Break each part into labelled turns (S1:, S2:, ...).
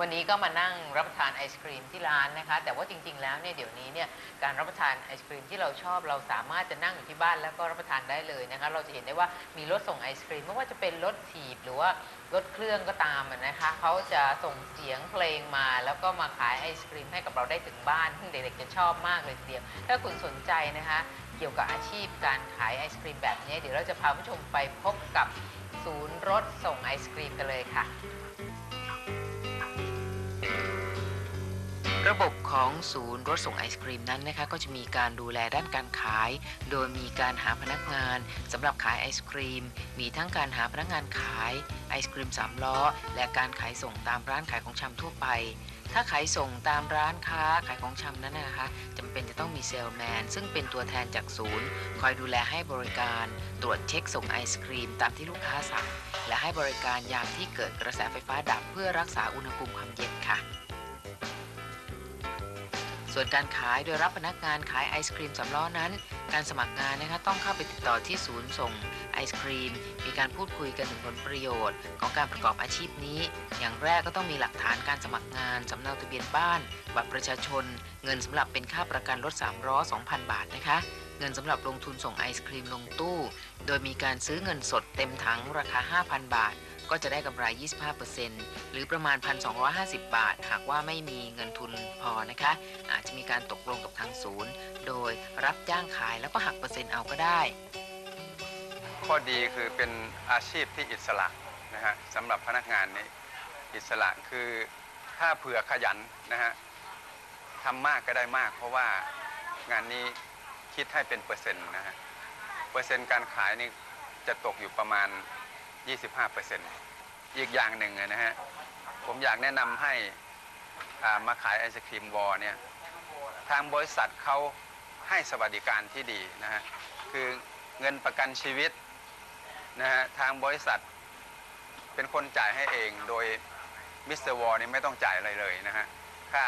S1: วันนี้ก็มานั่งรับประทานไอศครีมที่ร้านนะคะ แต่ว่าจริง ๆ แล้วเนี่ยเดี๋ยวนี้เนี่ยการรับประทานไอศครีมที่เราชอบเราสามารถจะนั่งอยู่ที่บ้านแล้วก็รับประทานได้เลยนะคะ เราจะเห็นได้ว่ามีรถส่งไอศครีมไม่ว่าจะเป็นรถถีบหรือว่ารถเครื่องก็ตามนะคะเขาจะส่งเสียงเพลงมา แล้วก็มาขายไอศครีมให้กับเราได้ถึงบ้านซึ่งเด็กๆจะชอบมากเลยทีเดียวถ้าคุณสนใจนะคะเกี่ยวกับอาชีพการขายไอศครีมแบบนี้ เดี๋ยวเราจะพาผู้ชมไปพบกับศูนย์รถส่งไอศครีมกันเลยค่ะ ระบบของศูนย์รถส่งไอศครีมนั้นนะคะก็จะมีการดูแลด้านการขาย โดยมีการหาพนักงานสำหรับขายไอศครีม มีทั้งการหาพนักงานขายไอศครีมสามล้อ และการขายส่งตามร้านขายของชำทั่วไป ถ้าขายส่งตามร้านค้าขายของชำนั้นนะคะจำเป็นจะต้องมีเซลแมนซึ่งเป็นตัวแทนจากศูนย์ คอยดูแลให้บริการ ตรวจเช็คส่งไอศครีม ตามที่ลูกค้าสั่ง และให้บริการยามที่เกิดกระแสไฟฟ้าดับเพื่อรักษาอุณหภูมิความเย็นค่ะ ส่วนการขายโดยรับพนักงานขายไอศครีมสำล้อนั้น การสมัครงานนะคะต้องเข้าไปติดต่อที่ศูนย์ส่งไอศครีม มีการพูดคุยกันถึงผลประโยชน์ ของการประกอบอาชีพนี้ อย่างแรกก็ต้องมีหลักฐานการสมัครงานสำเนาทะเบียนบ้านบัตรประชาชน เงินสำหรับเป็นค่าประกันรถ3ล้อ2,000 บาทนะคะเงินสำหรับลงทุนส่งไอศครีมลงตู้ โดยมีการซื้อเงินสดเต็มถังราคา 5,000 บาท ก็จะได้กำไร 25%หรือประมาณ 1,250 บาท หากว่าไม่มีเงินทุนพอนะคะ อาจจะมีการตกลงกับทางศูนย์ โดยรับจ้างขายแล้วก็หักเปอร์เซ็นต์เอาก็ได้
S2: ข้อดีคือเป็นอาชีพที่อิสระนะฮะสำหรับพนักงานนี้อิสระคือถ้าเผื่อขยันนะฮะทำมากก็ได้มาก เพราะว่างานนี้คิดให้เป็นเปอร์เซ็นต์นะฮะเปอร์เซ็นต์การขายนี่จะตกอยู่ประมาณ 25เอีกอย่างหนึ่งนะฮะผมอยากแนะนำให้ามาขายไอศครีมวอเนี่ยทางบริษัทเขาให้สวัสดิการที่ดีนะฮะคือเงินประกันชีวิตนะฮะทางบริษัทเป็นคนจ่ายให้เองโดยมิสเตอร์วอลนี่ไม่ต้องจ่ายอะไรเลยนะฮะค่า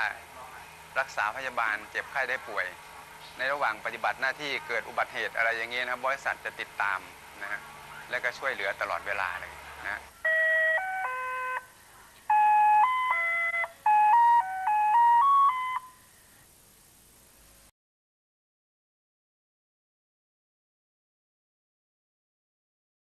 S2: รักษาพยาบาลเจ็บไข้ได้ป่วย ในระหว่างปฏิบัติหน้าที่เกิดอุบัติเหตุอะไรอย่างเงี้ยนะครับบริษัทจะติดตามนะฮะ และก็ช่วยเหลือตลอดเวลาเลยนะฮะ